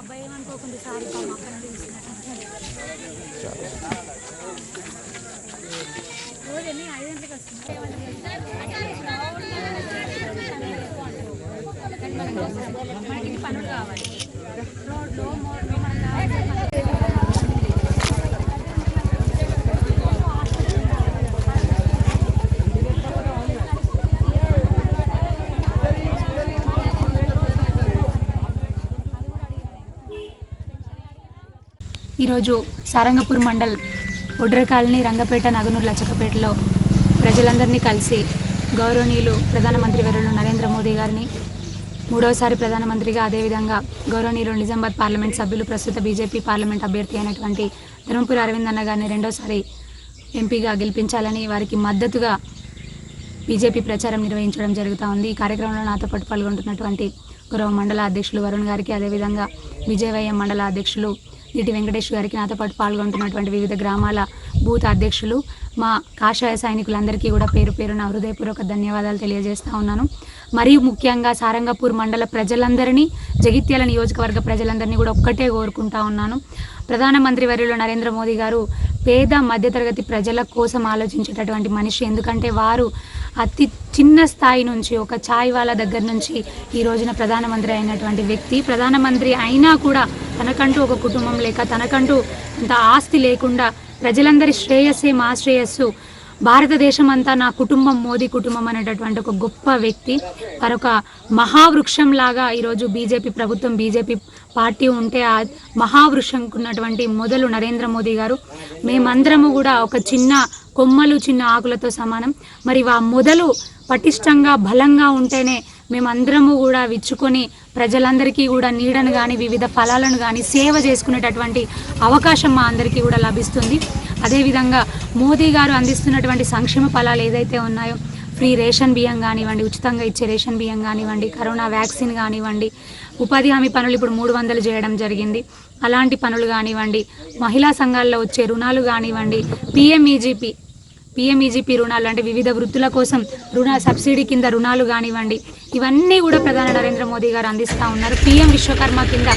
అబ్బాయి ఏమనుకోకుండా సారీ పాపం అక్కడ రోజు ఎన్ని? ఐదు గంటలకు వస్తుంది. మనకి పనులు కావాలి. రోడ్లు మోడ్లు ఈరోజు సారంగపూర్ మండల్ ఒడ్ర కాలనీ రంగపేట నగనూరు లచ్చకపేటలో ప్రజలందరినీ కలిసి గౌరవనీయులు ప్రధానమంత్రి వర్యులు నరేంద్ర మోదీ గారిని మూడవసారి ప్రధానమంత్రిగా అదేవిధంగా గౌరవనీయులు నిజామాబాద్ పార్లమెంట్ సభ్యులు ప్రస్తుత బీజేపీ పార్లమెంట్ అభ్యర్థి అయినటువంటి ధర్మపురి అరవింద్ అన్న గారిని రెండోసారి ఎంపీగా గెలిపించాలని వారికి మద్దతుగా బీజేపీ ప్రచారం నిర్వహించడం జరుగుతూ ఉంది. ఈ కార్యక్రమంలో నాతో పాటు పాల్గొంటున్నటువంటి గౌరవ మండల అధ్యక్షులు వరుణ్ గారికి అదేవిధంగా విజయవయ్యం మండల అధ్యక్షులు నీటి వెంకటేష్ గారికి నాతో పాటు పాల్గొంటున్నటువంటి వివిధ గ్రామాల బూత్ అధ్యక్షులు మా కాషాయ సైనికులందరికీ కూడా పేరు పేరున హృదయపూర్వక ధన్యవాదాలు తెలియజేస్తా ఉన్నాను. మరియు ముఖ్యంగా సారంగపూర్ మండల ప్రజలందరినీ జగిత్యాల నియోజకవర్గ ప్రజలందరినీ కూడా ఒక్కటే కోరుకుంటా ఉన్నాను. ప్రధానమంత్రి వర్యులు నరేంద్ర మోదీ గారు పేద మధ్యతరగతి ప్రజల కోసం ఆలోచించేటటువంటి మనిషి. ఎందుకంటే వారు అతి చిన్న స్థాయి నుంచి ఒక ఛాయ్ వాళ్ళ దగ్గర నుంచి ఈ రోజున ప్రధానమంత్రి అయినటువంటి వ్యక్తి. ప్రధానమంత్రి అయినా కూడా తనకంటూ ఒక కుటుంబం లేక తనకంటూ అంత ఆస్తి లేకుండా ప్రజలందరి శ్రేయస్సే మా శ్రేయస్సు. భారతదేశం అంతా నా కుటుంబం మోదీ కుటుంబం అనేటటువంటి ఒక గొప్ప వ్యక్తి. మరొక మహావృక్షం లాగా ఈరోజు బీజేపీ ప్రభుత్వం బీజేపీ పార్టీ ఉంటే ఆ మహావృక్షంకు ఉన్నటువంటి మొదలు నరేంద్ర మోదీ గారు. మేమందరము కూడా ఒక చిన్న కొమ్మలు చిన్న ఆకులతో సమానం. మరి ఆ మొదలు పటిష్టంగా బలంగా ఉంటేనే మేమందరము కూడా విచ్చుకొని ప్రజలందరికీ కూడా నీడను కానీ వివిధ ఫలాలను కానీ సేవ చేసుకునేటటువంటి అవకాశం మా అందరికీ కూడా లభిస్తుంది. అదేవిధంగా మోదీ గారు అందిస్తున్నటువంటి సంక్షేమ ఫలాలు ఏదైతే ఉన్నాయో ఫ్రీ రేషన్ బియ్యం కానివ్వండి ఉచితంగా ఇచ్చే రేషన్ బియ్యం కానివ్వండి కరోనా వ్యాక్సిన్ కానివ్వండి ఉపాధి హామీ పనులు ఇప్పుడు మూడు వందలు చేయడం జరిగింది. అలాంటి పనులు కానివ్వండి మహిళా సంఘాల్లో వచ్చే రుణాలు కానివ్వండి పిఎంఈజీపీ పిఎంఈజీపీ రుణాలు అంటే వివిధ వృత్తుల కోసం రుణ సబ్సిడీ కింద రుణాలు కానివ్వండి ఇవన్నీ కూడా ప్రధాని నరేంద్ర మోదీ గారు అందిస్తూ ఉన్నారు. పిఎం విశ్వకర్మ కింద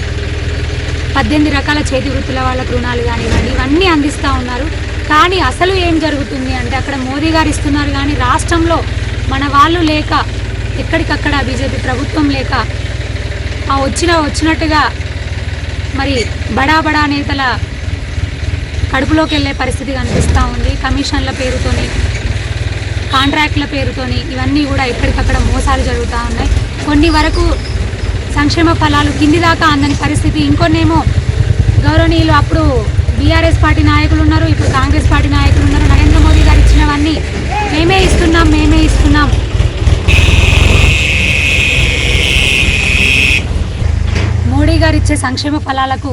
పద్దెనిమిది రకాల చేతి వృత్తుల వాళ్ళకు రుణాలు కానివ్వండి ఇవన్నీ అందిస్తూ ఉన్నారు. కానీ అసలు ఏం జరుగుతుంది అంటే అక్కడ మోదీ గారు ఇస్తున్నారు కానీ రాష్ట్రంలో మన వాళ్ళు లేక ఎక్కడికక్కడ బీజేపీ ప్రభుత్వం లేక ఆ వచ్చిన వచ్చినట్టుగా మరి బడా బడా నేతల కడుపులోకి వెళ్ళే పరిస్థితి కనిపిస్తూ ఉంది. కమిషన్ల పేరుతోని కాంట్రాక్ట్ల పేరుతోని ఇవన్నీ కూడా ఎక్కడికక్కడ మోసాలు జరుగుతూ ఉన్నాయి. కొన్ని వరకు సంక్షేమ ఫలాలు కింది దాకా అందని పరిస్థితి. ఇంకొన్నేమో గౌరవనీయులు అప్పుడు బీఆర్ఎస్ పార్టీ నాయకులు ఉన్నారు ఇప్పుడు కాంగ్రెస్ పార్టీ నాయకులు ఉన్నారు. నరేంద్ర మోదీ గారు ఇచ్చినవన్నీ మేమే ఇస్తున్నాం మేమే ఇస్తున్నాం. మోడీ గారు ఇచ్చే సంక్షేమ ఫలాలకు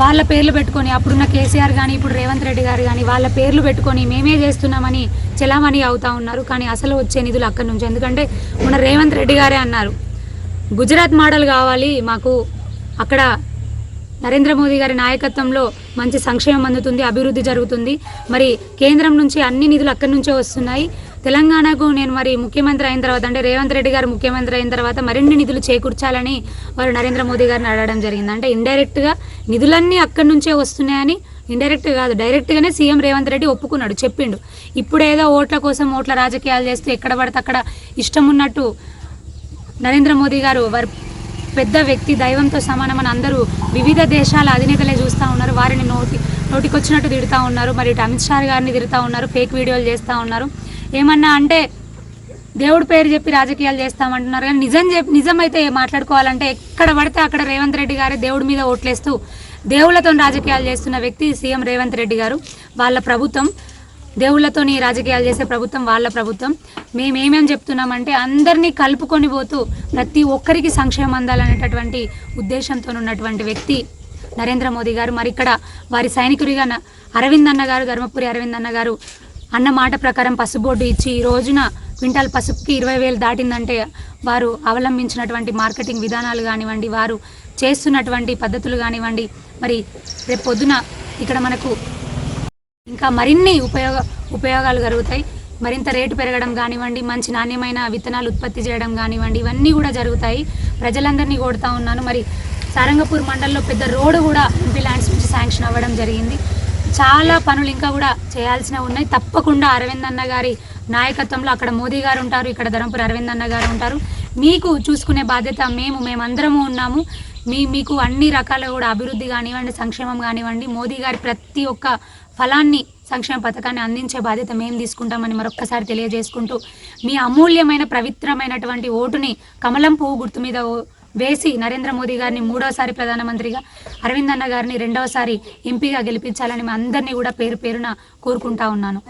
వాళ్ళ పేర్లు పెట్టుకొని అప్పుడున్న కేసీఆర్ కానీ ఇప్పుడు రేవంత్ రెడ్డి గారు కానీ వాళ్ళ పేర్లు పెట్టుకొని మేమే చేస్తున్నామని చెలామణి అవుతా ఉన్నారు. కానీ అసలు వచ్చే నిధులు అక్కడి నుంచి ఎందుకంటే మన రేవంత్ రెడ్డి గారే అన్నారు. గుజరాత్ మోడల్ కావాలి మాకు. అక్కడ నరేంద్ర మోదీ గారి నాయకత్వంలో మంచి సంక్షేమం అందుతుంది అభివృద్ధి జరుగుతుంది. మరి కేంద్రం నుంచి అన్ని నిధులు అక్కడి నుంచే వస్తున్నాయి. తెలంగాణకు నేను మరి ముఖ్యమంత్రి అయిన తర్వాత అంటే రేవంత్ రెడ్డి గారు ముఖ్యమంత్రి అయిన తర్వాత మరిన్ని నిధులు చేకూర్చాలని వారు నరేంద్ర మోదీ గారిని అడగడం జరిగింది. అంటే ఇండైరెక్ట్గా నిధులన్నీ అక్కడి నుంచే వస్తున్నాయని ఇండైరెక్ట్ కాదు డైరెక్ట్గానే సీఎం రేవంత్ రెడ్డి ఒప్పుకున్నాడు చెప్పిండు. ఇప్పుడు ఏదో ఓట్ల కోసం ఓట్ల రాజకీయాలు చేస్తూ ఎక్కడ పడితే అక్కడ ఇష్టం ఉన్నట్టు నరేంద్ర మోదీ గారు వారు పెద్ద వ్యక్తి దైవంతో సమానమని అందరూ వివిధ దేశాల అధినేతలే చూస్తూ ఉన్నారు. వారిని నోటి నోటికొచ్చినట్టు తిడుతూ ఉన్నారు. మరి ఇటు అమిత్ షా గారిని తిడుతూ ఉన్నారు ఫేక్ వీడియోలు చేస్తూ ఉన్నారు. ఏమన్నా అంటే దేవుడి పేరు చెప్పి రాజకీయాలు చేస్తామంటున్నారు కానీ నిజం చెప్పి నిజమైతే మాట్లాడుకోవాలంటే ఎక్కడ పడితే అక్కడ రేవంత్ రెడ్డి గారే దేవుడి మీద ఓట్లేస్తూ దేవుళ్ళతో రాజకీయాలు చేస్తున్న వ్యక్తి సీఎం రేవంత్ రెడ్డి గారు. వాళ్ళ ప్రభుత్వం దేవుళ్ళతోని రాజకీయాలు చేసే ప్రభుత్వం వాళ్ళ ప్రభుత్వం. మేమేమేం చెప్తున్నామంటే అందరినీ కలుపుకొని పోతూ ప్రతి ఒక్కరికి సంక్షేమం అందాలనేటటువంటి ఉద్దేశంతో ఉన్నటువంటి వ్యక్తి నరేంద్ర మోదీ గారు. మరి ఇక్కడ వారి సైనికుడిగా అరవింద్ అన్న గారు ధర్మపురి అరవింద్ అన్న గారు అన్న మాట ప్రకారం పసుపు బోర్డు ఇచ్చి ఈ రోజున క్వింటాల్ పసుపుకి ఇరవై వేలు దాటిందంటే వారు అవలంబించినటువంటి మార్కెటింగ్ విధానాలు కానివ్వండి వారు చేస్తున్నటువంటి పద్ధతులు కానివ్వండి మరి రేపు పొద్దున ఇక్కడ మనకు ఇంకా మరిన్ని ఉపయోగ ఉపయోగాలు కలుగుతాయి మరింత రేటు పెరగడం కానివ్వండి మంచి నాణ్యమైన విత్తనాలు ఉత్పత్తి చేయడం కానివ్వండి ఇవన్నీ కూడా జరుగుతాయి. ప్రజలందరినీ కోరుతా ఉన్నాను. మరి సారంగపూర్ మండలంలో పెద్ద రోడ్డు కూడా ఎంపీ ల్యాండ్స్ నుంచి శాంక్షన్ అవ్వడం జరిగింది. చాలా పనులు ఇంకా కూడా చేయాల్సినవి ఉన్నాయి. తప్పకుండా అరవింద్ అన్న గారి నాయకత్వంలో అక్కడ మోదీ గారు ఉంటారు ఇక్కడ ధరంపూర్ అరవింద్ అన్న గారు ఉంటారు. మీకు చూసుకునే బాధ్యత మేము మేమందరము ఉన్నాము. మీ మీకు అన్ని రకాల కూడా అభివృద్ధి కానివ్వండి సంక్షేమం కానివ్వండి మోదీ గారి ప్రతి ఒక్క ఫలాన్ని సంక్షేమ పథకాన్ని అందించే బాధ్యత మేము తీసుకుంటామని మరొక్కసారి తెలియజేసుకుంటూ మీ అమూల్యమైన పవిత్రమైనటువంటి ఓటుని కమలం పువ్వు గుర్తు మీద ఓ- వేసి నరేంద్ర మోదీ గారిని మూడోసారి ప్రధానమంత్రిగా అరవింద్ అన్న గారిని రెండవసారి ఎంపీగా గెలిపించాలని మీ అందరినీ కూడా పేరు పేరున కోరుకుంటా ఉన్నాను.